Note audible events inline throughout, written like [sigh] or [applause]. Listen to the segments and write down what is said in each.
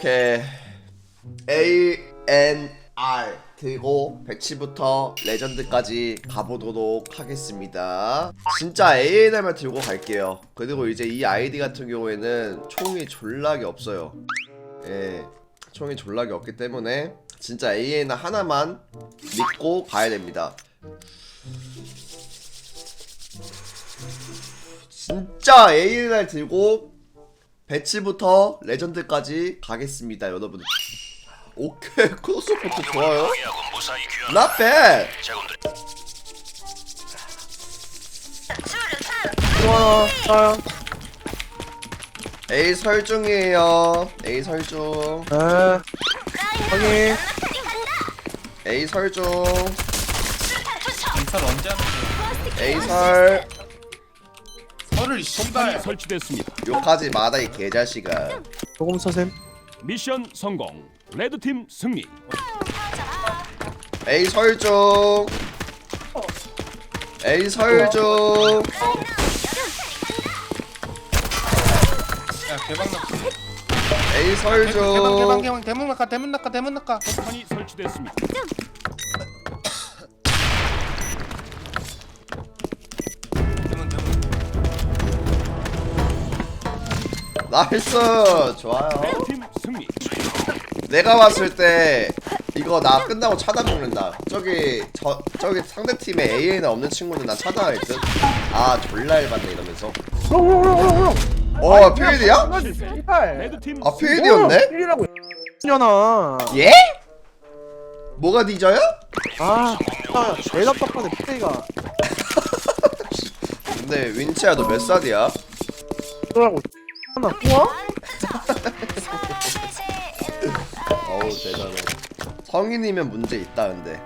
오케이 A N R 들고 배치부터 레전드까지 가보도록 하겠습니다. 진짜 ANR만 들고 갈게요. 그리고 이제 이 아이디 같은 경우에는 총이 졸라게 없어요. 예, 총이 졸라게 없기 때문에 진짜 AN 하나만 믿고 가야 됩니다. 진짜 ANR 들고 배치부터 레전드까지 가겠습니다, 여러분. 오케이, 크로스포트 좋아요. Not bad. 제군들 좋아, 좋아요. A 설중이에요. A 설중. 네. 확인. A 설중. 인사를 언제 하는 거야? A 설. 이 씨발 설치됐습니다. 욕하지 마다 이 개자식아. 조금 서셈. 미션 성공. 레드팀 승리. A 설중. A 설중. 야 개방 낙하 A 개방 개방 설중. 개방 대문 낙하 대문 낙하 대문 낙하 폭탄이 설치됐습니다. 나이스. 좋아요. 내가 봤을 때 이거 나 끝나고 차단 먹는다. 저기 저 저기 상대 팀에 AN 없는 친구는 나 차단할 듯. 아 졸라 열받네 이러면서. 어? 레드팀 아? 필이라고 년아. 예? 뭐가 뒤져요? 아, 제일 답답하네 플레이가. 근데 윈치야 너 몇 살이야? 그러라고 하나 우와? 어우 대단해. 성인이면 문제 있다 근데.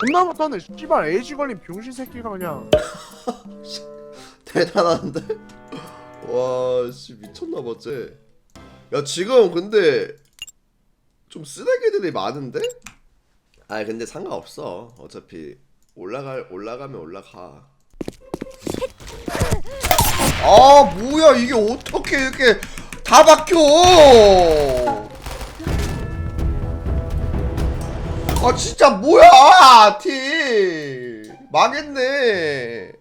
존나 못하네. 씨발 에이지 걸린 병신 새끼가 그냥. [laughs] 대단한데? 와씨 미쳤나봐 쟤. 야 지금 근데 좀 쓰레기들이 많은데? 아 근데 상관없어 어차피 올라갈 올라가면 올라가 아 뭐야 이게 어떻게 이렇게 다 박혀? 아 진짜 뭐야 팀 망했네.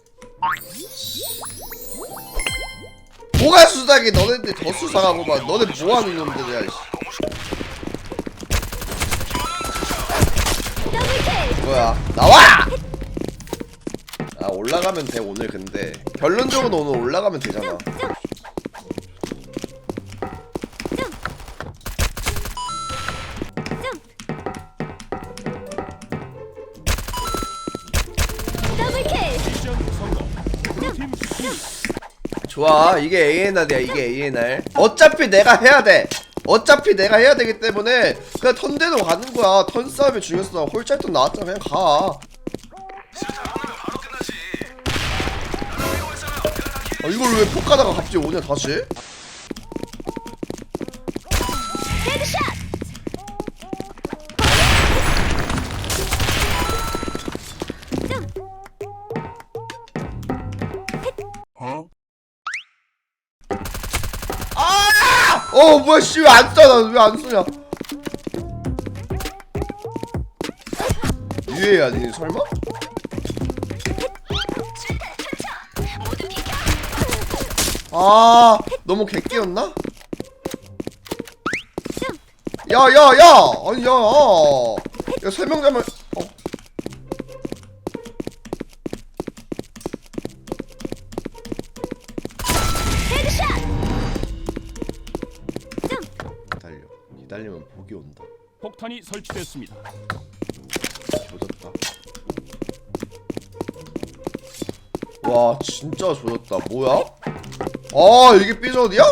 뭐가 수상해 너네들 더 수상하고만 너네 뭐하는 놈들이야 씨. 뭐야 나와! 아 올라가면 돼 오늘 근데. 결론적으로 오늘 올라가면 되잖아. 좋아 이게 ANR이야 이게 ANR 어차피 내가 해야 돼. 어차피 내가 해야 되기 때문에 그냥 턴대로 가는 거야. 턴 싸움이 중요했어 홀짤ton 나왔잖아. 그냥 가 아, 이걸 왜 폭가다가 갑자기 오냐 다시? 아! 어 뭐야 씨왜안 쏴? 나왜안 쏘냐? 유해 아니 설마? 아 너무 객기였나? 야야야 아니 야야 세 명 잡으면 어. 기다려 기다리면 복이 온다 폭탄이 설치됐습니다. 조졌다 와 진짜 조졌다 뭐야? 아 이게 삐졌이야?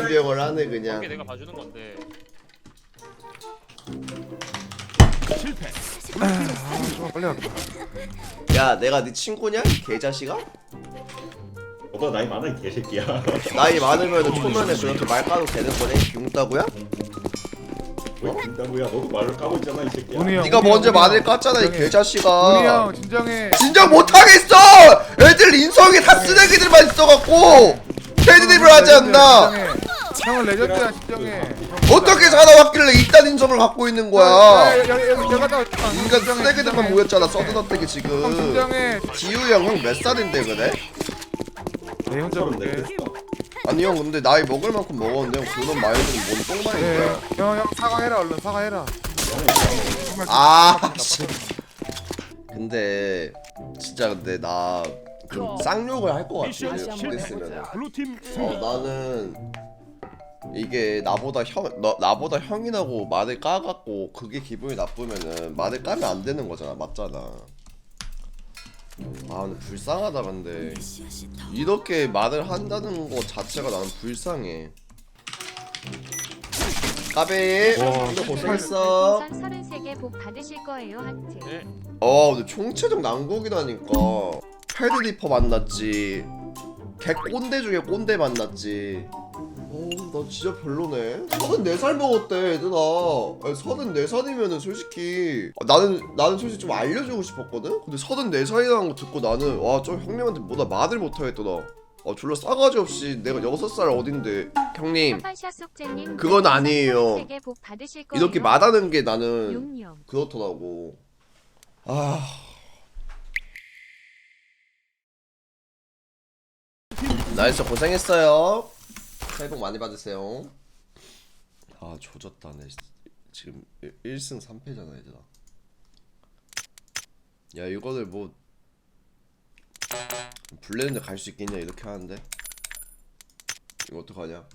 예인병을 하네 그냥 그게 내가 봐주는 건데. 실패. 좀 빨리 갈게 야 내가 네 친구냐? 이 개자식아? 너보다 나이 많아 이 개새끼야 나이 많으면 초면에 그렇게 말 까도 되는 거네? 용따구야? 왜 긴다고야 너도 말을 까고 있잖아 이 새끼야 문희 형 네가 먼저 형, 말을 깠잖아 이. 문희 개자식아 형 진정해 진정 못하겠어! 애들 인성이 다 쓰레기들만 있어갖고 패드립을 하지 않나. 형은 레전드야 진정해. 어떻게 살아왔길래 이딴 인성을 갖고 있는 거야? 여기 다 인간 쓰레기들만 모였잖아 서든어택이 형 지금. 진정해. 지우 형형몇 살인데 그래? 네 혼자 볼게 네. 아니 형 근데 나이 먹을 만큼 먹었는데 형 그런 말들은 뭔 똥말인 거야 네형형 사과해라 얼른 사과해라. 아 씨. 근데 진짜 근데 나 좀 쌍욕을 할 것 같아. 됐으면 블루팀 어. 나는 이게 나보다 형 너, 나보다 형이라고 말을 까갖고 그게 기분이 나쁘면은 말을 까면 안 되는 거잖아. 맞잖아. 아 근데 불쌍하다 근데. 이렇게 말을 한다는 거 자체가 나는 불쌍해. 까베 오늘 고생했어. 33개 복 받으실 거예요 하트 네. 어 근데 총체적 난국이라니까. 패드리퍼 만났지. 개 꼰대 중에 꼰대 만났지. 어 나 진짜 별로네. 34살 먹었대 얘들아. 34살이면은 솔직히. 아, 나는 나는 솔직히 좀 알려주고 싶었거든? 근데 34살이라는 거 듣고 나는 와 저 형님한테 뭐다 말을 못 하겠더라. 아 졸라 싸가지 없이 내가 6살 어딘데. 형님 그건 아니에요. 33개 복 받으실 거예요. 이렇게 말하는 게 나는 그렇더라고. 아. 나이스 고생했어요. 새해 복 많이 받으세요. 아 조졌다 내 지금 1, 승 3패잖아 얘들아. 야 이거를 뭐 블레인드 갈 수 있겠냐 이렇게 하는데 이거 어떡하냐?